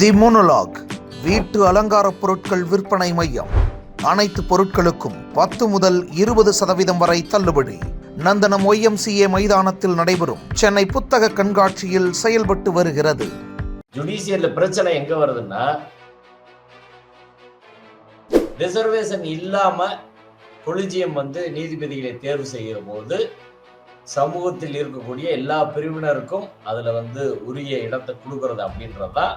தி monologue வீட்டு அலங்கார பொருட்கள் விற்பனை மையம். அனைத்து பொருட்களுக்கும் பத்து முதல் இருபது சதவீதம் வரை தள்ளுபடி. நந்தனம் ஒய்எம்சிஏ மைதானத்தில் நடைபெறும். சென்னை புத்தக கண்காட்சியில் செயல்பட்டு வருகிறது. ஜுடிஷியல்ல பிரச்சனை எங்க வருதுன்னா ரிசர்வேஷன் இல்லாம கொலிஜியம் வந்து நீதிபதிகளை தேர்வு செய்கிற போது சமூகத்தில் இருக்கக்கூடிய எல்லா பிரிவினருக்கும் அதுல வந்து உரிய இடத்தை கொடுக்கறது அப்படின்றதான்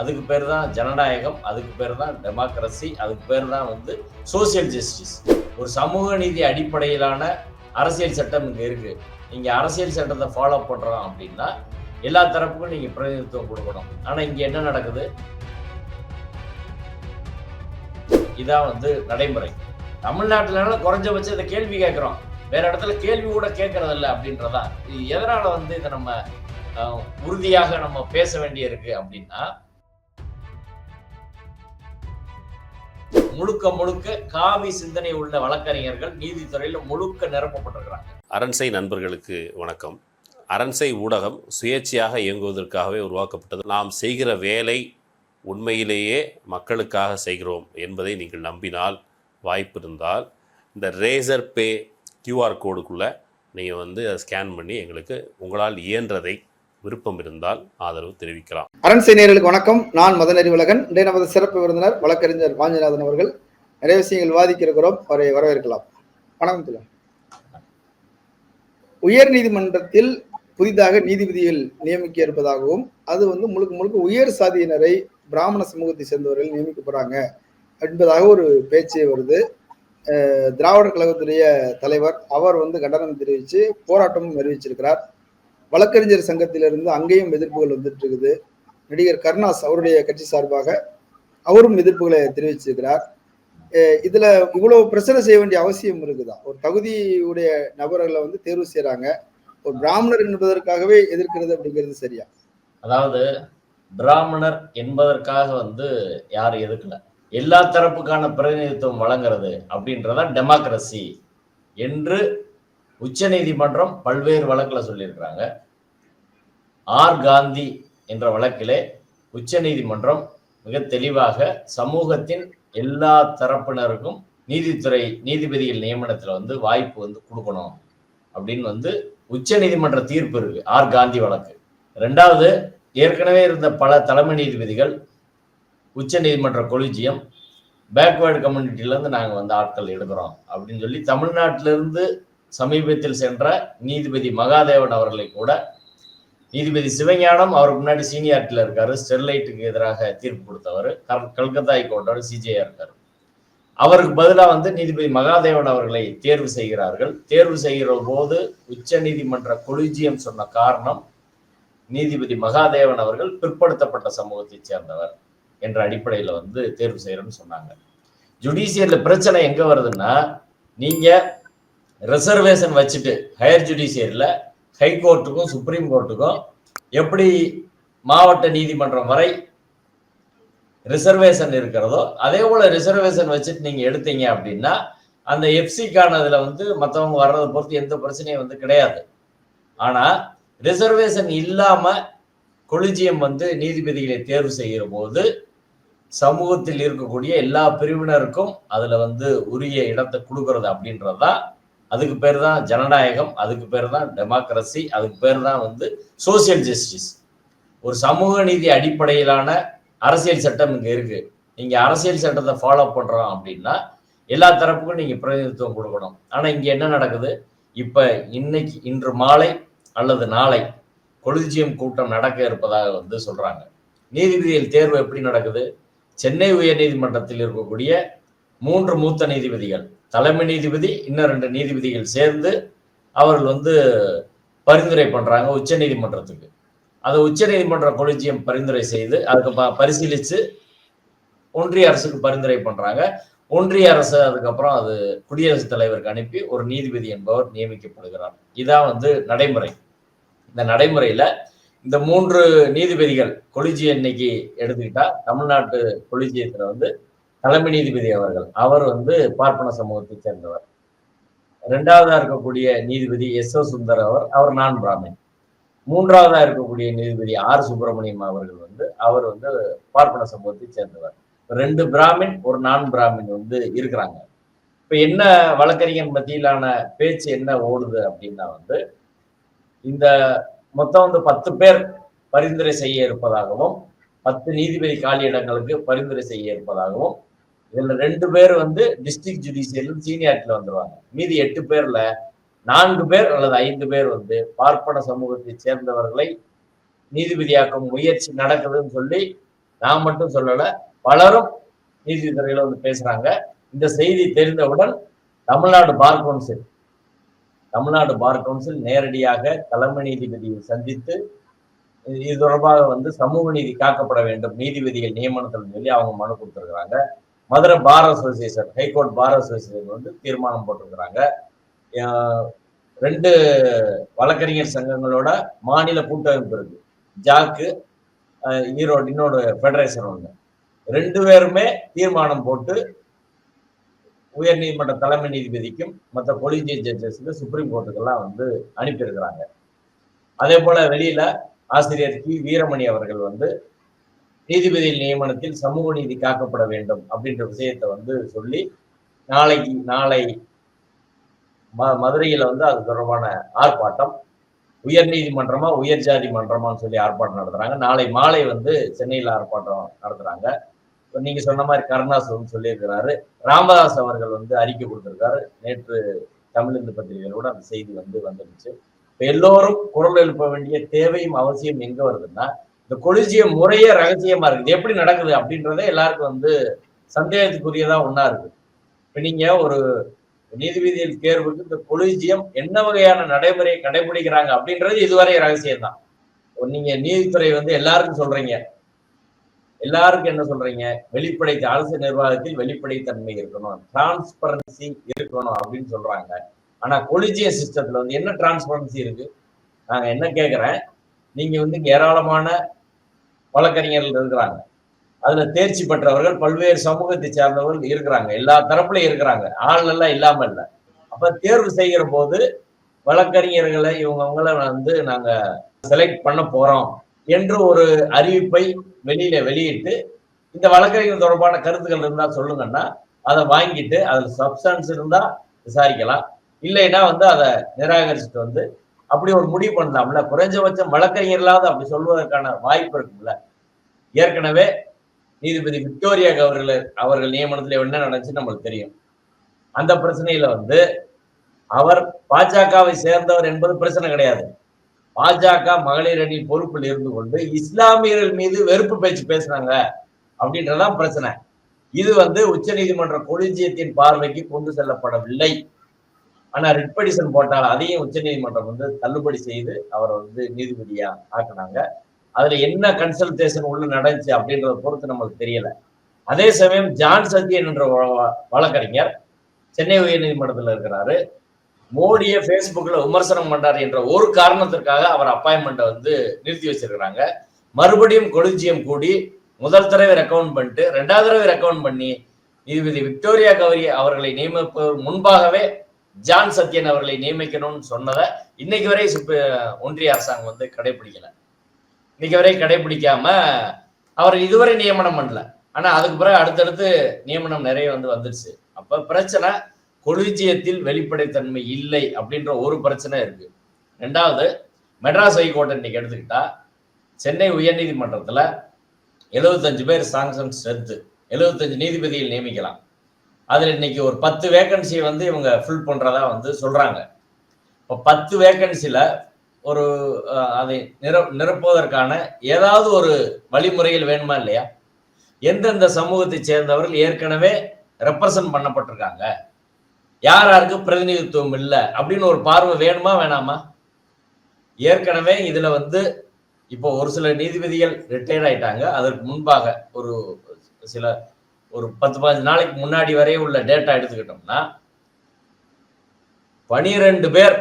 அதுக்கு பேர் தான் ஜனநாயகம் அதுக்கு பேர் தான் டெமோக்ரஸி அதுக்கு பேர் தான் வந்து சோசியல் ஜஸ்டிஸ் ஒரு சமூக நீதி அடிப்படையிலான அரசியல் சட்டம் இங்கே இருக்கு. நீங்க அரசியல் சட்டத்தை ஃபாலோ பண்றோம் அப்படின்னா எல்லா தரப்புக்கும் நீங்க பிரதிநிதித்துவம் கொடுக்கணும். ஆனா இங்க என்ன நடக்குது? இதான் வந்து நடைமுறை. தமிழ்நாட்டிலனால குறைஞ்சபட்சம் இதை கேள்வி கேட்கிறோம். வேற இடத்துல கேள்வி கூட கேட்கறது இல்லை அப்படின்றதா? இது எதனால வந்து இதை நம்ம உறுதியாக நம்ம பேச வேண்டியிருக்கு அப்படின்னா முழுக்க முழுக்க காவி சிந்தனை உள்ள வழக்கறிஞர்கள் நீதித்துறையில் முழுக்க நிரப்பப்பட்டிருக்கிறாங்க. அரண்சை நண்பர்களுக்கு வணக்கம். அரண்சை ஊடகம் சுயேட்சையாக இயங்குவதற்காகவே உருவாக்கப்பட்டது. நாம் செய்கிற வேலை உண்மையிலேயே மக்களுக்காக செய்கிறோம் என்பதை நீங்கள் நம்பினால் வாய்ப்பு இருந்தால் இந்த ரேசர் பே கியூஆர் கோடுக்குள்ளே நீங்கள் வந்து அதை ஸ்கேன் பண்ணி எங்களுக்கு உங்களால் இயன்றதை விருப்பம் இருந்தால் ஆதரவு தெரிவிக்கலாம். அரண்சை நேர்களுக்கு வணக்கம். நான் மதநெறி உலகன் இன்றைய நமது சிறப்பு விருந்தினர் வழக்கறிஞர் வாஞ்சிநாதன் அவர்கள். நிறைய விஷயங்கள் விவாதிக்க இருக்கிறோம் அவரை வரவேற்கலாம். வணக்கம் திலா உயர் நீதிமன்றத்தில் புதிதாக நீதிபதிகள் நியமிக்க இருப்பதாகவும் அது வந்து முழுக்க முழுக்க உயர் சாதியினரை பிராமண சமூகத்தை சேர்ந்தவர்கள் நியமிக்க போறாங்க என்பதாக ஒரு பேச்சு வருது. திராவிடர் கழகத்துடைய தலைவர் அவர் வந்து கண்டனம் தெரிவித்து போராட்டமும் அறிவிச்சிருக்கிறார். வழக்கறிஞர் சங்கத்திலிருந்து அங்கேயும் எதிர்ப்புகள் வந்துட்டு இருக்குது. நடிகர் கருணாஸ் அவருடைய கட்சி சார்பாக அவரும் எதிர்ப்புகளை தெரிவிச்சிருக்கிறார். இதுல இவ்வளவு பிரச்சனை செய்ய வேண்டிய அவசியம் இருக்குதா? ஒரு தகுதியுடைய நபர்களை வந்து தேர்வு செய்யறாங்க ஒரு பிராமணர் என்பதற்காகவே எதிர்க்கிறது அப்படிங்கிறது சரியா? அதாவது பிராமணர் என்பதற்காக வந்து யாரும் எதிர்க்கல. எல்லா தரப்புக்கான பிரதிநிதித்துவம் வழங்குறது அப்படின்றதான் டெமோக்ரஸி என்று உச்சநீதிமன்றம் பல்வேறு வழக்கில் சொல்லியிருக்கிறாங்க. ஆர். காந்தி என்ற வழக்கிலே உச்சநீதிமன்றம் மிக தெளிவாக சமூகத்தின் எல்லா தரப்பினருக்கும் நீதித்துறை நீதிபதிகள் நியமனத்தில் வந்து வாய்ப்பு வந்து கொடுக்கணும் அப்படின்னு வந்து உச்சநீதிமன்ற தீர்ப்பு இருக்கு ஆர். காந்தி வழக்கு. ரெண்டாவது ஏற்கனவே இருந்த பல தலைமை நீதிபதிகள் உச்ச நீதிமன்ற கொலிஜியம் பேக்வேர்டு கம்யூனிட்டிலேருந்து நாங்கள் வந்து ஆட்கள் எடுக்கிறோம் அப்படின்னு சொல்லி தமிழ்நாட்டிலிருந்து சமீபத்தில் சென்ற நீதிபதி மகாதேவன் அவர்களை கூட நீதிபதி சிவஞானம் அவருக்கு முன்னாடி சீனியாரிட்டியில் இருக்காரு. ஸ்டெர்லைட்டுக்கு எதிராக தீர்ப்பு கொடுத்தவர். கல்- கல்கத்தா ஹைகோர்ட்டோட சிஜேயா இருக்காரு. அவருக்கு பதிலாக வந்து நீதிபதி மகாதேவன் அவர்களை தேர்வு செய்கிறார்கள். தேர்வு செய்கிற போது உச்ச நீதிமன்ற கொலிஜியம் சொன்ன காரணம் நீதிபதி மகாதேவன் அவர்கள் பிற்படுத்தப்பட்ட சமூகத்தைச் சேர்ந்தவர் என்ற அடிப்படையில் வந்து தேர்வு செய்கிறோன்னு சொன்னாங்க. ஜுடிஷியல்ல பிரச்சனை எங்க வருதுன்னா நீங்க ரிசர்வேஷன் வச்சுட்டு ஹையர் ஜுடிஷியரில் ஹைகோர்ட்டுக்கும் சுப்ரீம் கோர்ட்டுக்கும் எப்படி மாவட்ட நீதிமன்றம் வரை ரிசர்வேஷன் இருக்கிறதோ அதே போல ரிசர்வேஷன் வச்சுட்டு நீங்கள் எடுத்தீங்க அப்படின்னா அந்த எஃப்சிக்கானதுல வந்து மற்றவங்க வர்றதை பொறுத்து எந்த பிரச்சனையும் வந்து கிடையாது. ஆனால் ரிசர்வேஷன் இல்லாமல் கொலிஜியம் வந்து நீதிபதிகளை தேர்வு செய்கிற போது சமூகத்தில் இருக்கக்கூடிய எல்லா பிரிவினருக்கும் அதில் வந்து உரிய இடத்தை கொடுக்கறது அப்படின்றதுதான் அதுக்கு பேர் தான் ஜனநாயகம் அதுக்கு பேர் தான் டெமோக்ரஸி அதுக்கு பேர் தான் வந்து சோசியல் ஜஸ்டிஸ் ஒரு சமூக நீதி அடிப்படையிலான அரசியல் சட்டம் இங்கே இருக்கு. நீங்க அரசியல் சட்டத்தை ஃபாலோ பண்றோம் அப்படின்னா எல்லா தரப்புக்கும் நீங்க பிரதிநிதித்துவம் கொடுக்கணும். ஆனா இங்க என்ன நடக்குது? இப்ப இன்னைக்கு இன்று மாலை அல்லது நாளை கொலிஜியம் கூட்டம் நடக்க இருப்பதாக வந்து சொல்றாங்க. நீதிபதிகள் தேர்வு எப்படி நடக்குது? சென்னை உயர்நீதிமன்றத்தில் இருக்கக்கூடிய மூன்று மூத்த நீதிபதிகள் தலைமை நீதிபதி இன்னும் ரெண்டு நீதிபதிகள் சேர்ந்து அவர்கள் வந்து பரிந்துரை பண்ணுறாங்க உச்ச நீதிமன்றத்துக்கு. அதை உச்ச நீதிமன்ற கொலிஜியம் பரிந்துரை செய்து அதுக்கு ப- பரிசீலித்து ஒன்றிய அரசுக்கு பரிந்துரை பண்ணுறாங்க ஒன்றிய அரசு அதுக்கப்புறம் அது குடியரசுத் தலைவருக்கு அனுப்பி ஒரு நீதிபதி என்பவர் நியமிக்கப்படுகிறார். இதான் வந்து நடைமுறை. இந்த நடைமுறையில இந்த மூன்று நீதிபதிகள் கொலிஜியம் இன்னைக்கு எடுத்துக்கிட்டா தமிழ்நாட்டு கொலிஜியத்துல வந்து தலைமை நீதிபதி அவர்கள். அவர் வந்து பார்ப்பன சமூகத்தை சேர்ந்தவர். ரெண்டாவதா இருக்கக்கூடிய நீதிபதி எஸ் ஓ சுந்தர் அவர் அவர் நான் பிராமின் மூன்றாவதா இருக்கக்கூடிய நீதிபதி ஆர் சுப்பிரமணியம் அவர்கள் வந்து அவர் வந்து பார்ப்பன சமூகத்தை சேர்ந்தவர். ரெண்டு பிராமின் ஒரு நான் பிராமின் வந்து இருக்கிறாங்க. இப்ப என்ன வழக்கறிஞர் மத்தியிலான பேச்சு என்ன ஓடுது அப்படின்னா வந்து இந்த மொத்தம் வந்து பத்து பேர் பரிந்துரை செய்ய இருப்பதாகவும் பத்து நீதிபதி காலி இடங்களுக்கு பரிந்துரை செய்ய இருப்பதாகவும் இதுல ரெண்டு பேர் வந்து டிஸ்ட்ரிக்ட் ஜுடிஷியல் சீனியாரிட்டில வந்துருவாங்க. மீதி எட்டு பேர்ல நான்கு பேர் அல்லது ஐந்து பேர் வந்து பார்ப்பன சமூகத்தை சேர்ந்தவர்களை நீதிபதியாக்கும் முயற்சி நடக்குதுன்னு சொல்லி நான் மட்டும் சொல்லல பலரும் நீதித்துறையில வந்து பேசுறாங்க. இந்த செய்தி தெரிந்தவுடன் Tamil Nadu bar council Tamil Nadu bar council நேரடியாக தலைமை நீதிபதியை சந்தித்து இது தொடர்பாக வந்து சமூக நீதி காக்கப்பட வேண்டும் நீதிபதிகள் நியமனத்தில் சொல்லி அவங்க மனு கொடுத்துருக்குறாங்க. Madurai bar association high court bar association வந்து தீர்மானம் போட்டிருக்கிறாங்க. ரெண்டு வழக்கறிஞர் சங்கங்களோட மாநில கூட்டமைப்பு இருக்கு. ஜாக்கு ஈரோடு இன்னொரு ஃபெடரேஷன் ஒன்று ரெண்டு பேருமே தீர்மானம் போட்டு உயர் நீதிமன்ற தலைமை நீதிபதிக்கும் மற்ற கொலிஜியல் ஜட்ஜஸ்க்கு சுப்ரீம் கோர்ட்டுக்கெல்லாம் வந்து அனுப்பியிருக்கிறாங்க. அதே போல வெளியில ஆசிரியர் கி. வீரமணி அவர்கள் வந்து நீதிபதி நியமனத்தில் சமூக நீதி காக்கப்பட வேண்டும் அப்படின்ற விஷயத்தை வந்து சொல்லி நாளைக்கு நாளை ம மதுரையில் வந்து அது தொடர்பான ஆர்ப்பாட்டம் உயர் நீதிமன்றமா உயர் ஜாதி மன்றமான்னு சொல்லி ஆர்ப்பாட்டம் நடத்துறாங்க. நாளை மாலை வந்து சென்னையில் ஆர்ப்பாட்டம் நடத்துறாங்க. நீங்க சொன்ன மாதிரி கருணாஸ் வந்து சொல்லியிருக்கிறாரு. ராமதாஸ் அவர்கள் வந்து அறிக்கை கொடுத்திருக்காரு. நேற்று தமிழிந்து கூட அந்த செய்தி வந்து வந்துடுச்சு. இப்போ எல்லோரும் குரல் எழுப்ப வேண்டிய தேவையும் அவசியம் எங்க வருதுன்னா இந்த கொலிஜிய முறையே ரகசியமா இருக்குது. எப்படி நடக்குது அப்படின்றதே எல்லாருக்கும் வந்து சந்தேகத்துக்குரியதா ஒன்றா இருக்கு இப்ப நீங்க ஒரு நீதிபதியில் தேர்வுக்கு இந்த கொலிஜியம் என்ன வகையான நடைமுறையை கடைபிடிக்கிறாங்க அப்படின்றது இதுவரை ரகசியம் தான் நீங்க நீதித்துறை வந்து எல்லாருக்கும் சொல்றீங்க. எல்லாருக்கும் என்ன சொல்றீங்க? வெளிப்படை அரசு நிர்வாகத்தில் வெளிப்படைத்தன்மை இருக்கணும். டிரான்ஸ்பரன்சி இருக்கணும் அப்படின்னு சொல்றாங்க. ஆனா கொலிஜிய சிஸ்டத்துல வந்து என்ன டிரான்ஸ்பரன்சி இருக்கு? நாங்க என்ன கேட்கிறேன் நீங்க வந்து ஏராளமான வழக்கறிஞர்கள் இருக்கிறாங்க. அதுல தேர்ச்சி பெற்றவர்கள் பல்வேறு சமூகத்தை சார்ந்தவர்கள் இருக்கிறாங்க. எல்லா தரப்புலையும் இருக்கிறாங்க. ஆள் எல்லாம் இல்லாம இல்ல. அப்ப தேர்வு செய்கிற போது வழக்கறிஞர்களை இவங்கவுங்கள வந்து நாங்க செலக்ட் பண்ண போறோம் என்று ஒரு அறிவிப்பை வெளியில வெளியிட்டு இந்த வழக்கறிஞர் தொடர்பான கருத்துக்கள் இருந்தா சொல்லுங்கன்னா அதை வாங்கிட்டு அதுல சப்ஸ்டன்ஸ் இருந்தா விசாரிக்கலாம். இல்லைன்னா வந்து அதை நிராகரிச்சுட்டு வந்து அப்படி ஒரு முடிவு பண்ணலாம்ல? குறைஞ்சபட்சம் வழக்கறிஞர்களாவது அப்படி சொல்வதற்கான வாய்ப்பு இருக்குல்ல ஏற்கனவே நீதிபதி விக்டோரியா அவர்கள் அவர்கள் நியமனத்தில் என்ன நடந்துச்சு நம்மளுக்கு தெரியும். அந்த பிரச்சனையில வந்து அவர் பாஜகவை சேர்ந்தவர் என்பது பிரச்சனை கிடையாது. பாஜக மகளிர் அணி பொறுப்பில் இருந்து கொண்டு இஸ்லாமியர்கள் மீது வெறுப்பு பேச்சு பேசுனாங்க அப்படின்றதான் பிரச்சனை. இது வந்து உச்ச நீதிமன்ற கொலிஜியத்தின் பார்வைக்கு கொண்டு செல்லப்படவில்லை. ஆனா ரிட்படிஷன் போட்டால் அதையும் உச்ச நீதிமன்றம் வந்து தள்ளுபடி செய்து அவரை வந்து நீதிபதியா ஆக்குனாங்க. அதுல என்ன கன்சல்டேஷன் உள்ள நடந்துச்சு அப்படின்றத பொறுத்து நம்மளுக்கு தெரியல. அதே சமயம் ஜான் சத்யன் என்ற வழக்கறிஞர் சென்னை உயர்நீதிமன்றத்தில் இருக்கிறாரு. மோடியை ஃபேஸ்புக்கில் விமர்சனம் பண்ணார் என்ற ஒரு காரணத்திற்காக அவர் அப்பாயின்மெண்ட்டை வந்து நிறுத்தி வச்சிருக்கிறாங்க. மறுபடியும் கொலிஜியம் கூடி முதல் தடவை ரெக்கவுண்ட் பண்ணிட்டு ரெண்டாவது தடவை ரெக்கவுண்ட் பண்ணி நீதிபதி விக்டோரியா கௌரி அவர்களை நியமிப்பதற்கு முன்பாகவே ஜான் சத்யன் அவர்களை நியமிக்கணும்னு சொன்னதை இன்னைக்கு வரை ஒன்றிய அரசாங்கம் வந்து கடைபிடிக்கல இன்னைக்கு வரை கடைபிடிக்காம அவர் இதுவரை நியமனம் பண்ணல. ஆனா அதுக்கு பிறகு அடுத்தடுத்து நியமனம் நிறைய வந்து வந்துருச்சு. அப்ப பிரச்சனை கொலிஜியத்தில் வெளிப்படைத்தன்மை இல்லை அப்படின்ற ஒரு பிரச்சனை இருக்கு. ரெண்டாவது மெட்ராஸ் ஹைகோர்ட் இன்னைக்கு எடுத்துக்கிட்டா சென்னை உயர்நீதிமன்றத்துல எழுபத்தஞ்சு பேர் சாங்ஷன் செத்து எழுபத்தஞ்சு நீதிபதிகள் நியமிக்கலாம். அதில் இன்னைக்கு ஒரு பத்து வேகன்சியை வந்து இவங்க ஃபில் பண்ணுறதா வந்து சொல்கிறாங்க இப்போ பத்து வேக்கன்சியில் ஒரு அதை நிர நிரப்புவதற்கான ஏதாவது ஒரு வழிமுறைகள் வேணுமா இல்லையா? எந்தெந்த சமூகத்தை சேர்ந்தவர்கள் ஏற்கனவே ரெப்ரசன்ட் பண்ணப்பட்டிருக்காங்க? யார் யாருக்கு பிரதிநிதித்துவம் இல்லை? அப்படின்னு ஒரு பார்வை வேணுமா வேணாமா? ஏற்கனவே இதில் வந்து இப்போ ஒரு சில நீதிபதிகள் ரிட்டையர்ட் ஆயிட்டாங்க. அதற்கு முன்பாக ஒரு சில ஒரு பத்து பதினஞ்சு நாளைக்கு முன்னாடி வரையும் உள்ள டேட்டா எடுத்துக்கிட்டோம்னா பனிரெண்டு பேர்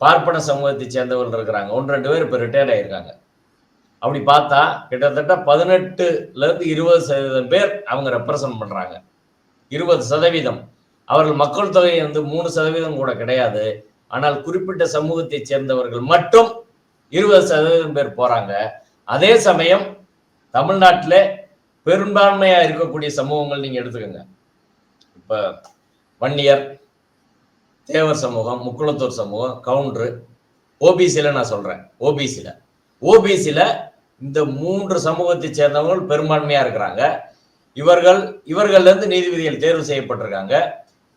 பார்ப்பன சமூகத்தை சேர்ந்தவர்கள் இருக்கிறாங்க. ஒன்று ரெண்டு பேர் இப்போ ரிட்டையர்ட் ஆயிருக்காங்க. அப்படி பார்த்தா கிட்டத்தட்ட பதினெட்டுலேருந்து இருபது சதவீதம் பேர் அவங்க ரெப்ரசன்ட் பண்ணுறாங்க இருபது சதவீதம். அவர்கள் மக்கள் தொகை வந்து மூணு சதவீதம் கூட கிடையாது. ஆனால் குறிப்பிட்ட சமூகத்தை சேர்ந்தவர்கள் மட்டும் இருபது சதவீதம் பேர் போகிறாங்க அதே சமயம் தமிழ்நாட்டில் பெரும்பான்மையா இருக்கக்கூடிய சமூகங்கள் நீங்க எடுத்துக்கோங்க. இப்ப வன்னியர் தேவர் சமூகம் முக்குளத்தூர் சமூகம் கவுண்டரு ஓபிசியில் நான் சொல்றேன். ஓபிசியில் ஓபிசியில் இந்த மூன்று சமூகத்தை சேர்ந்தவர்கள் பெரும்பான்மையா இருக்கிறாங்க. இவர்கள் இவர்கள்ல இருந்து நீதிபதிகள் தேர்வு செய்யப்பட்டிருக்காங்க.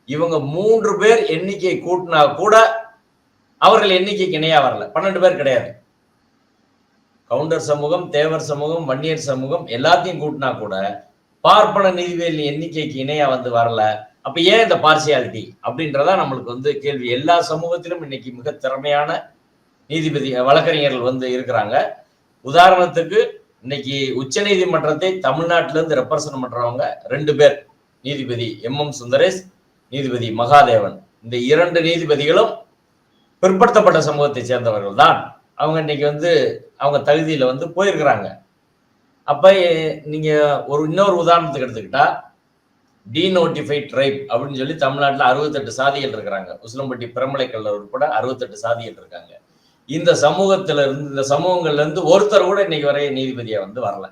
இவங்க மூன்று பேர் எண்ணிக்கை கூட்டினா கூட அவர்கள் எண்ணிக்கைக்கு இணையா வரல. பன்னெண்டு பேர் கிடையாது. கவுண்டர் சமூகம் தேவர் சமூகம் வன்னியர் சமூகம் எல்லாத்தையும் கூட்டினா கூட பார்ப்பன நீதிபதிகள் எண்ணிக்கைக்கு இணையா வந்து வரல. அப்ப ஏன் இந்த பார்சியாலிட்டி அப்படின்றதா நம்மளுக்கு வந்து கேள்வி. எல்லா சமூகத்திலும் இன்னைக்கு மிக திறமையான நீதிபதி வழக்கறிஞர்கள் வந்து இருக்கிறாங்க. உதாரணத்துக்கு இன்னைக்கு உச்ச நீதிமன்றத்தை தமிழ்நாட்டில இருந்து ரெப்ரசன்ட் பண்றவங்க ரெண்டு பேர். நீதிபதி எம். எம். சுந்தரேஷ் நீதிபதி மகாதேவன். இந்த இரண்டு நீதிபதிகளும் பிற்படுத்தப்பட்ட சமூகத்தை சேர்ந்தவர்கள் தான் அவங்க இன்னைக்கு வந்து அவங்க தகுதியில வந்து போயிருக்கிறாங்க. அப்ப எ- நீங்க ஒரு இன்னொரு உதாரணத்துக்கு எடுத்துக்கிட்டா டீநோட்டிஃபைட் ட்ரைப் அப்படின்னு சொல்லி தமிழ்நாட்டில் அறுபத்தெட்டு சாதிகள் இருக்கிறாங்க. உசிலம்பட்டி பிரமலை கல்லூர் உட்பட அறுபத்தெட்டு சாதிகள் இருக்காங்க. இந்த சமூகத்துல இருந்து இந்த சமூகங்கள்ல இருந்து ஒருத்தர் கூட இன்னைக்கு வரைய நீதிபதியா வந்து வரல.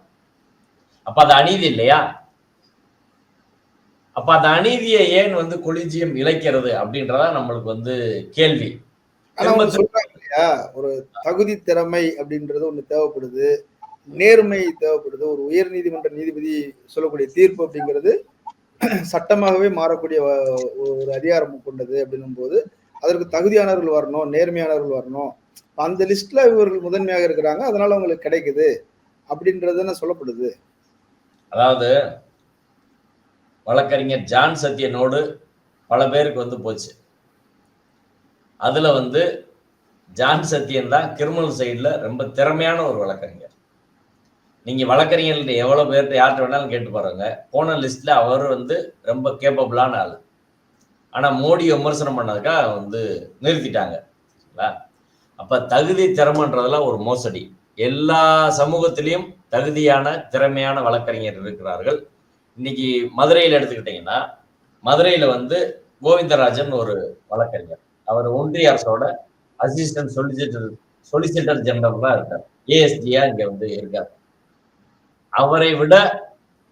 அப்ப அது அநீதி இல்லையா? அப்ப அந்த அநீதியை ஏன் வந்து கொலிஜியம் இழைக்கிறது அப்படின்றதா நம்மளுக்கு வந்து கேள்வி. இல்லையா ஒரு தகுதி திறமை அப்படின்றது ஒண்ணு தேவைப்படுது. நேர்மை தேவைப்படுது. ஒரு உயர் நீதிமன்ற நீதிபதி சொல்லக்கூடிய தீர்ப்பு அப்படிங்கிறது சட்டமாகவே மாறக்கூடிய ஒரு அதிகாரம் கொண்டது அப்படின்னும் போது அதற்கு தகுதியானவர்கள் வரணும் நேர்மையானவர்கள் வரணும். அந்த லிஸ்ட்ல இவர்கள் முதன்மையாக இருக்கிறாங்க. அதனால அவங்களுக்கு கிடைக்குது அப்படின்றதுன்னு சொல்லப்படுது. அதாவது வழக்கறிஞர் ஜான் சத்யனோடு பல பேருக்கு வந்து போச்சு. அதுல வந்து ஜான் சத்யன் தான் கிரிமினல் சைடில் ரொம்ப திறமையான ஒரு வழக்கறிஞர். நீங்கள் வழக்கறிஞர்கிட்ட எவ்வளோ பேர்கிட்ட யார்கிட்ட வேணாலும் கேட்டு பாருங்க. போன லிஸ்ட்டில் அவர் வந்து ரொம்ப கேப்பபிளான ஆள். ஆனால் மோடி விமர்சனம் பண்ணதுக்காக வந்து நிறுத்திட்டாங்க. சரிங்களா? அப்போ தகுதி திறமைன்றதெல்லாம் ஒரு மோசடி. எல்லா சமூகத்திலையும் தகுதியான திறமையான வழக்கறிஞர் இருக்கிறார்கள். இன்னைக்கு மதுரையில் எடுத்துக்கிட்டிங்கன்னா மதுரையில் வந்து கோவிந்தராஜன் ஒரு வழக்கறிஞர். அவர் ஒன்றிய அரசோட அசிஸ்டன்ட் சொலிசிட்டர் சொலிசிட்டர் ஜெனரலா இருக்கார். ஏஎஸ்டியா இங்க வந்து இருக்கார். அவரை விட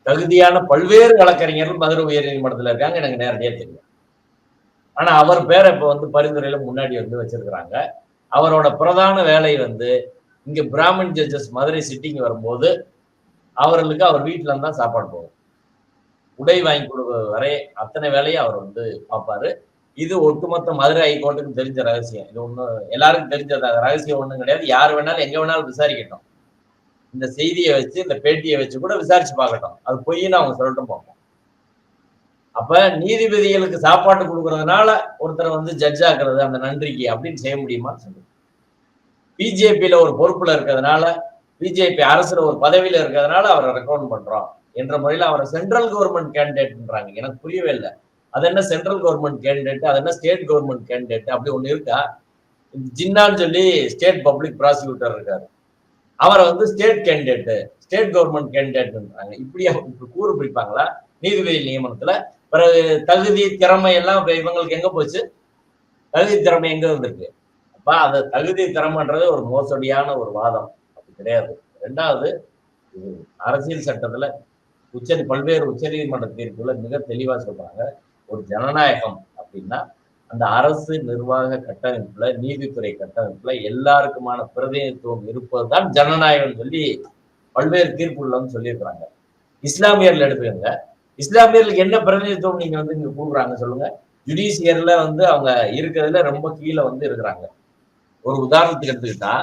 தகுதியான பல்வேறு வழக்கறிஞர்கள் மதுரை உயர் நீதிமன்றத்தில் இருக்காங்க எனக்கு நேரடியா தெரியும். ஆனா அவர் பேரை இப்ப வந்து பரிந்துரையில முன்னாடி வந்து வச்சிருக்கிறாங்க. அவரோட பிரதான வேலை வந்து இங்க பிராமின் ஜட்ஜஸ் மதுரை சிட்டிங் வரும்போது அவர்களுக்கு அவர் வீட்டில இருந்தா சாப்பாடு போகும். உடை வாங்கி கொடுப்பது வரை அத்தனை வேலையை அவர் வந்து பார்ப்பாரு. இது ஒட்டுமொத்த மதுரை ஹைகோர்ட்டுக்கு தெரிஞ்ச ரகசியம். இது ஒன்றும் எல்லாருக்கும் தெரிஞ்ச ரகசியம் ஒன்றும் கிடையாது. யார் வேணாலும் எங்கே வேணாலும் விசாரிக்கட்டும். இந்த செய்தியை வச்சு இந்த பேட்டியை வச்சு கூட விசாரிச்சு பார்க்கட்டும். அது பொய்ன்னு அவங்க சொல்லட்டும் பார்ப்போம் அப்ப நீதிபதிகளுக்கு சாப்பாடு கொடுக்கறதுனால ஒருத்தரை வந்து ஜட்ஜ் ஆக்குறது அந்த நன்றிக்கு அப்படின்னு செய்ய முடியுமா? சொல்லு. பிஜேபியில ஒரு பொறுப்புல இருக்கிறதுனால பிஜேபி அரசுல ஒரு பதவியில இருக்கிறதுனால அவரை ரெக்கமெண்ட் பண்றோம். என்ற முறையில் அவரை சென்ட்ரல் கவர்மெண்ட் கேண்டிடேட்ன்றாங்க எனக்கு புரியவே இல்லை. அது என்ன சென்ட்ரல் கவர்மெண்ட் கேண்டிடேட் அது என்ன ஸ்டேட் கவர்மெண்ட் கேண்டிடேட் அப்படி ஒன்று இருக்கா? ஜின்னான்னு சொல்லி ஸ்டேட் பப்ளிக் ப்ராசிக்யூட்டர் இருக்காரு. அவரை வந்து ஸ்டேட் கேண்டிடேட்டு ஸ்டேட் கவர்மெண்ட் கேண்டிடேட்ன்றாங்க இப்படியா இப்படி கூறு பிடிப்பாங்களா? நீதிபதி நியமனத்துல. பிறகு தகுதி திறமை எல்லாம் இப்போ இவங்களுக்கு எங்க போச்சு? தகுதி திறமை எங்க வந்திருக்கு? அப்ப அந்த தகுதி திறமைன்றது ஒரு மோசடியான ஒரு வாதம். அப்படி கிடையாது. ரெண்டாவது இது அரசியல் சட்டத்துல உச்ச பல்வேறு உச்சநீதிமன்ற தீர்ப்புல மிக தெளிவா சொல்றாங்க. ஒரு ஜனநாயகம் அப்படின்னா அந்த அரசு நிர்வாக கட்டமைப்புல நீதித்துறை கட்டமைப்புல எல்லாருக்குமான பிரதிநிதித்துவம் இருப்பதுதான் ஜனநாயகம் சொல்லி பல்வேறு தீர்ப்புள்ளன்னு சொல்லியிருக்கிறாங்க. இஸ்லாமியர்ல எடுத்துக்கோங்க. இஸ்லாமியர்களுக்கு என்ன பிரதிநிதித்துவம் நீங்க வந்து இங்க கூடுறாங்க சொல்லுங்க. ஜுடிஷியர்ல வந்து அவங்க இருக்கிறதுல ரொம்ப கீழே வந்து இருக்கிறாங்க. ஒரு உதாரணத்துக்கு எடுத்துக்கிட்டா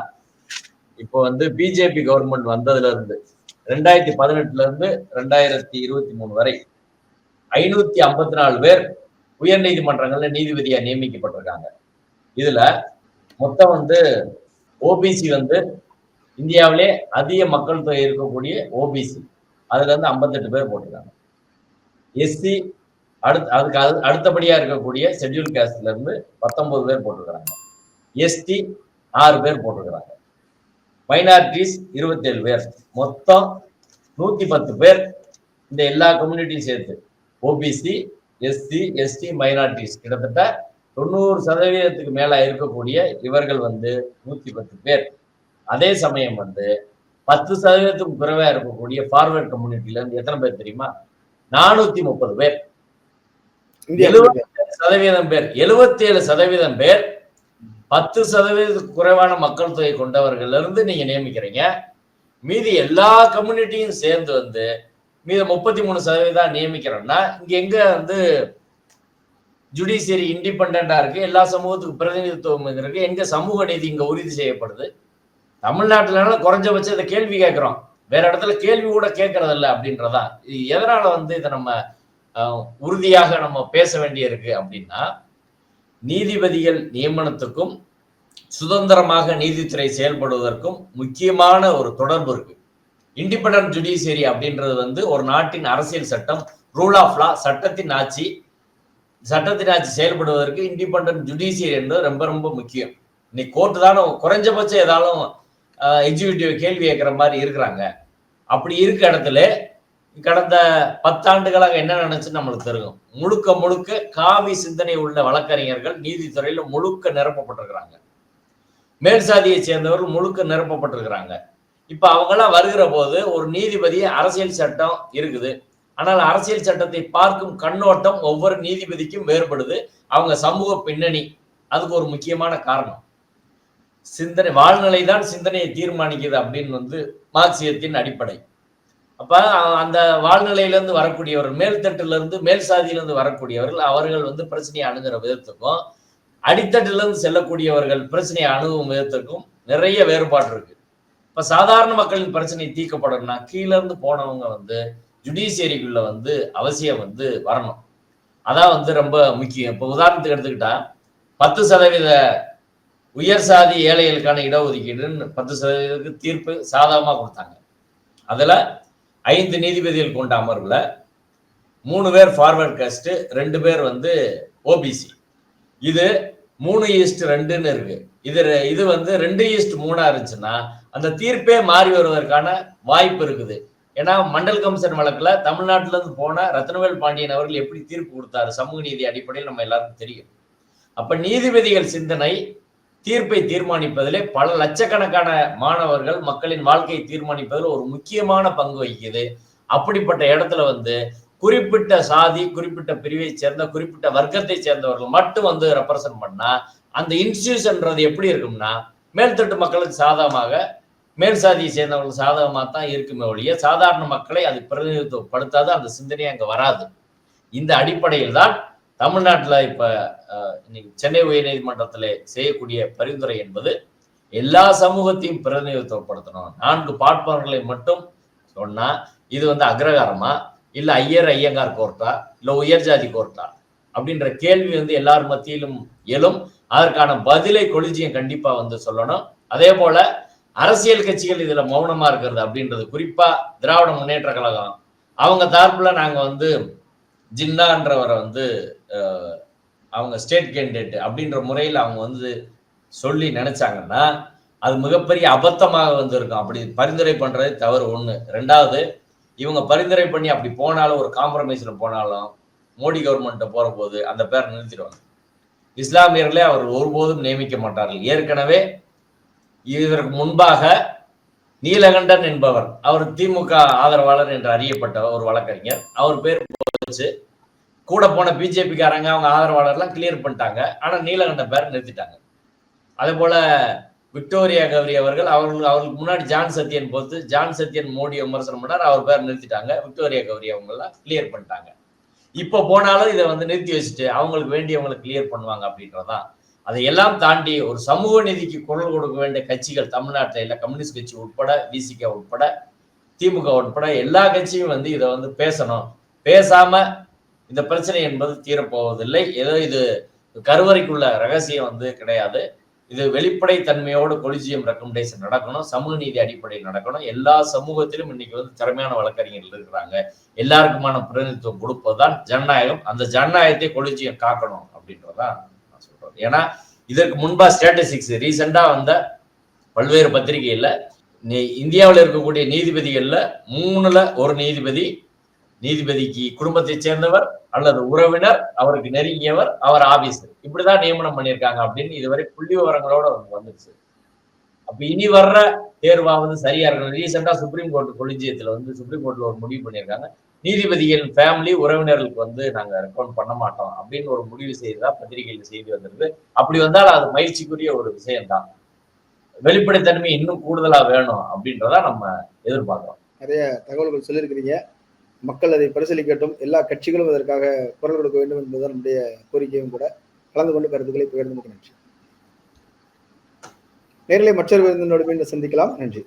இப்போ வந்து பிஜேபி கவர்மெண்ட் வந்ததுல இருந்து ரெண்டாயிரத்தி பதினெட்டுல இருந்து ரெண்டாயிரத்தி இருபத்தி மூணு வரை ஐநூத்தி ஐம்பத்தி நாலு பேர் உயர் நீதிமன்றங்கள்ல நீதிபதியா நியமிக்கப்பட்டிருக்காங்க. இதுல மொத்தம் வந்து ஓபிசி வந்து இந்தியாவிலே அதிக மக்கள் தொகை இருக்கக்கூடிய ஓபிசி அதுல இருந்து ஐம்பத்தெட்டு பேர் போட்டிருக்காங்க. எஸ்சி அடுத்து அதுக்கு அது அடுத்தபடியா இருக்கக்கூடிய ஷெட்யூல் காஸ்ட்ல இருந்து பத்தொன்பது பேர் போட்டிருக்கிறாங்க. எஸ்டி ஆறு பேர் போட்டிருக்கிறாங்க. மைனாரிட்டிஸ் இருபத்தேழு பேர். மொத்தம் நூத்தி பத்து பேர் இந்த எல்லா கம்யூனிட்டியும் சேர்த்து. ஓபிசி எஸ்சி எஸ்டி மைனாரிட்டிஸ் கிட்டத்தட்ட தொண்ணூறு சதவீதத்துக்கு மேல இருக்கக்கூடிய இவர்கள் வந்து நூத்தி பத்து பேர். அதே சமயம் வந்து பத்து சதவீதத்துக்கு குறைவா இருக்கக்கூடிய ஃபார்வர்ட் கம்யூனிட்டில இருந்து எத்தனை பேர் தெரியுமா? நானூத்தி முப்பது பேர். இந்தியா எழுபது சதவீதம் பேர். 77% சதவீதம் பேர் பத்து சதவீதத்துக்கு குறைவான மக்கள் தொகை கொண்டவர்கள் இருந்து நீங்க நியமிக்கிறீங்க. மீதி எல்லா கம்யூனிட்டியும் சேர்ந்து வந்து மீத முப்பத்தி மூணு சதவீதம் நியமிக்கிறோம்னா இங்க எங்க வந்து ஜுடிஷியரி இண்டிபெண்டா இருக்கு எல்லா சமூகத்துக்கு பிரதிநிதித்துவம் இருக்கு எங்க சமூக நீதி இங்க உறுதி செய்யப்படுது? தமிழ்நாட்டுல குறைஞ்சபட்சம் இதை கேள்வி கேட்கிறோம். வேற இடத்துல கேள்வி கூட கேட்கறது இல்லை அப்படின்றதா? இது எதனால வந்து இதை நம்ம உறுதியாக நம்ம பேச வேண்டியிருக்கு அப்படின்னா நீதிபதிகள் நியமனத்துக்கும் சுதந்திரமாக நீதித்துறை செயல்படுவதற்கும் முக்கியமான ஒரு தொடர்பு இருக்கு. இண்டிபெண்டன்ட் ஜுடிஷியரி அப்படின்றது வந்து ஒரு நாட்டின் அரசியல் சட்டம் ரூல் ஆஃப் லா சட்டத்தின் ஆட்சி சட்டத்தின் ஆட்சி செயல்படுவதற்கு இண்டிபெண்டன்ட் ஜுடிஷியரி என்பது ரொம்ப ரொம்ப முக்கியம். இன்னைக்கு கோர்ட்டு தானே குறைஞ்சபட்சம் ஏதாலும் எக்ஸிக்யூட்டிவ் கேள்வி கேட்குற மாதிரி இருக்கிறாங்க. அப்படி இருக்க இடத்துல கடந்த பத்தாண்டுகளாக என்ன நினைச்சு நம்மளுக்கு தெரியும். முழுக்க முழுக்க காவி சிந்தனை உள்ள வழக்கறிஞர்கள் நீதித்துறையில முழுக்க நிரப்பப்பட்டிருக்கிறாங்க. மேல் சாதியை சேர்ந்தவர்கள் முழுக்க நிரப்பப்பட்டிருக்கிறாங்க. இப்ப அவங்கெல்லாம் வருகிற போது ஒரு நீதிபதி அரசியல் சட்டம் இருக்குது. ஆனால் அரசியல் சட்டத்தை பார்க்கும் கண்ணோட்டம் ஒவ்வொரு நீதிபதிக்கும் வேறுபடுது. அவங்க சமூக பின்னணி அதுக்கு ஒரு முக்கியமான காரணம். சிந்தனை வாழ்நிலை தான் சிந்தனையை தீர்மானிக்குது அப்படின்னு வந்து மார்க்சியத்தின் அடிப்படை. அப்ப அந்த வாழ்நிலையிலிருந்து வரக்கூடியவர் மேல்தட்டிலிருந்து மேல் சாதியிலிருந்து வரக்கூடியவர்கள் அவர்கள் வந்து பிரச்சனையை அணுகிற விதத்துக்கும் அடித்தட்டிலிருந்து செல்லக்கூடியவர்கள் பிரச்சனையை அணுகும் விதத்துக்கும் நிறைய வேறுபாடு இருக்கு. இப்ப சாதாரண மக்களின் பிரச்சனை தீர்க்கப்படணும்னா கீழேருந்து போனவங்க வந்து ஜுடிஷியரிக்குள்ள வந்து அவசியம் வந்து வரணும். அதான் வந்து ரொம்ப முக்கியம். இப்ப உதாரணத்துக்கு எடுத்துக்கிட்டா பத்து சதவீத உயர் சாதி ஏழைகளுக்கான இடஒதுக்கீடுன்னு பத்து சதவீதத்துக்கு தீர்ப்பு சாதகமாக கொடுத்தாங்க. அதுல ஐந்து நீதிபதிகள் கொண்ட அமர்வுல மூணு பேர் ஃபார்வர்ட் காஸ்ட் ரெண்டு பேர் வந்து ஓபிசி இது மூணு ஈஸ்ட் ரெண்டுன்னு இருக்கு. இது ரெ- இது வந்து ரெண்டு ஈஸ்ட் மூணா இருந்துச்சுன்னா அந்த தீர்ப்பே மாறி வருவதற்கான வாய்ப்பு இருக்குது. ஏன்னா மண்டல் கமிஷன் வழக்குல தமிழ்நாட்டில இருந்து போன ரத்னவேல் பாண்டியன் அவர்கள் எப்படி தீர்ப்பு கொடுத்தாரு? சமூக நீதி அடிப்படையில் நம்ம எல்லாருக்கும் தெரியும். அப்ப நீதிபதிகள் சிந்தனை தீர்ப்பை தீர்மானிப்பதிலே பல லட்சக்கணக்கான மாணவர்கள் மக்களின் வாழ்க்கையை தீர்மானிப்பதில் ஒரு முக்கியமான பங்கு வகிக்குது. அப்படிப்பட்ட இடத்துல வந்து குறிப்பிட்ட சாதி குறிப்பிட்ட பிரிவை சேர்ந்த குறிப்பிட்ட வர்க்கத்தை சேர்ந்தவர்கள் மட்டும் வந்து ரெப்ரசன்ட் பண்ணா அந்த இன்ஸ்டியூஷன்ன்றது எப்படி இருக்கும்னா மேல்தட்டு மக்களுக்கு சாதகமாக மேல் சாதியை சேர்ந்தவங்களுக்கு சாதகமாக தான் இருக்குமே ஒழிய சாதாரண மக்களை அது பிரதிநிதித்துவப்படுத்தாது அந்த சிந்தனையே அங்கே வராது. இந்த அடிப்படையில் தான் தமிழ்நாட்டில் இப்போ இன்னைக்கு சென்னை உயர்நீதிமன்றத்தில் செய்யக்கூடிய பரிந்துரை என்பது எல்லா சமூகத்தையும் பிரதிநிதித்துவப்படுத்தணும். நான்கு பாட்பவர்களை மட்டும் சொன்னா இது வந்து அக்ரகாரமா இல்லை ஐயர் ஐயங்கார் கோர்ட்டா இல்லை உயர் ஜாதி கோர்ட்டா? அப்படின்ற கேள்வி வந்து எல்லார் மத்தியிலும் எழும். அதற்கான பதிலை கொலிஜியம் கண்டிப்பாக வந்து சொல்லணும். அதே போல அரசியல் கட்சிகள் இதுல மௌனமா இருக்கிறது அப்படின்றது. குறிப்பா திராவிட முன்னேற்ற கழகம். அவங்க தரப்புல நாங்க வந்து ஜின்னான்றவரை வந்து அவங்க ஸ்டேட் கேண்டிடேட் அப்படின்ற முறையில் அவங்க வந்து சொல்லி நினைச்சாங்கன்னா அது மிகப்பெரிய அபத்தமாக வந்திருக்கும். அப்படி பரிந்துரை பண்றது தவறு ஒண்ணு. ரெண்டாவது இவங்க பரிந்துரை பண்ணி அப்படி போனாலும் ஒரு காம்ப்ரமைஸ்ல போனாலும் மோடி கவர்மெண்ட்ட போற போது அந்த பேரை நிறுத்திடுவாங்க. இஸ்லாமியர்களே அவர் ஒருபோதும் நியமிக்க மாட்டார்கள். ஏற்கனவே இதற்கு முன்பாக நீலகண்டன் என்பவர் அவர் திமுக ஆதரவாளர் என்று அறியப்பட்ட ஒரு வழக்கறிஞர். அவர் பேர் போச்சு. கூட போன பிஜேபிக்காரங்க அவங்க ஆதரவாளர்லாம் கிளியர் பண்ணிட்டாங்க. ஆனால் நீலகண்டன் பேர் நிறுத்திட்டாங்க. அதே போல விக்டோரியா கௌரி அவர்கள் அவர்கள் அவருக்கு முன்னாடி ஜான் சத்யன் போத்து ஜான் சத்யன் மோடி விமர்சனம் பண்ணார் அவர் பேர் நிறுத்திட்டாங்க. விக்டோரியா கௌரி அவங்கெல்லாம் கிளியர் பண்ணிட்டாங்க. இப்போ போனாலும் இதை வந்து நிறுத்தி வச்சுட்டு அவங்களுக்கு வேண்டியவங்களை கிளியர் பண்ணுவாங்க அப்படின்றதான் அதையெல்லாம் தாண்டி ஒரு சமூக நீதிக்கு குரல் கொடுக்க வேண்டிய கட்சிகள் தமிழ்நாட்டில் இல்லை கம்யூனிஸ்ட் கட்சி உட்பட விசிக உட்பட திமுக உட்பட எல்லா கட்சியும் வந்து இதை வந்து பேசணும். பேசாம இந்த பிரச்சனை என்பது தீரப்போவதில்லை. ஏதோ இது கருவறைக்குள்ள ரகசியம் வந்து கிடையாது. இது வெளிப்படை தன்மையோடு கொலிஜியம் ரெக்கமெண்டேஷன் நடக்கணும். சமூக நீதி அடிப்படையில் நடக்கணும். எல்லா சமூகத்திலும் இன்னைக்கு வந்து திறமையான வழக்கறிஞர்கள் இருக்கிறாங்க. எல்லாருக்குமான பிரதிநிதித்துவம் கொடுப்பதுதான் ஜனநாயகம். அந்த ஜனநாயகத்தை கொலிஜியம் காக்கணும் அப்படின்றதான் ஏன்னா இதற்கு முன்பா ஸ்டாட்டிஸ்டிக்ஸ் ரீசெண்டா வந்த பல்வேறு பத்திரிகைகள்ல நீ- இந்தியாவில் இருக்கக்கூடிய நீதிபதிகள்ல மூணுல ஒரு நீதிபதி நீதிபதிக்கு குடும்பத்தைச் சேர்ந்தவர் அல்லது உறவினர் அவருக்கு நெருங்கியவர் அவர் ஆபீசர் இப்படிதான் நியமனம் பண்ணியிருக்காங்க அப்படின்னு இதுவரை புள்ளி விவரங்களோட வந்துருச்சு அப்ப இனி வர்ற தேர்வாவது சரியா இருக்கணும். ரீசெண்டா சுப்ரீம் கோர்ட் கொலிஜியத்துல வந்து சுப்ரீம் கோர்ட்ல ஒரு முடிவு பண்ணியிருக்காங்க. நீதிபதியின் ஃபேமிலி உறவினர்களுக்கு வந்து நாங்க ரெக்கமெண்ட் பண்ண மாட்டோம். அப்படின்னு ஒரு முடிவு செய்ததா பத்திரிகையில் செய்தி வந்திருக்கு. அப்படி வந்தால் அது மகிழ்ச்சிக்குரிய ஒரு விஷயம்தான். வெளிப்படைத்தன்மை இன்னும் கூடுதலா வேணும் அப்படின்றத நம்ம எதிர்பார்க்கிறோம். நிறைய தகவல்கள் சொல்லியிருக்கிறீங்க. மக்கள் அதை பரிசீலிக்கட்டும். எல்லா கட்சிகளும் அதற்காக குரல் கொடுக்க வேண்டும் என்பதுதான் நம்முடைய கோரிக்கையும் கூட. கலந்து கொண்டு கருத்துக்களை பகிர்ந்து நன்றி. நேரிலே மற்றொரு விருந்தினோடு மீண்டும் சந்திக்கலாம். நன்றி.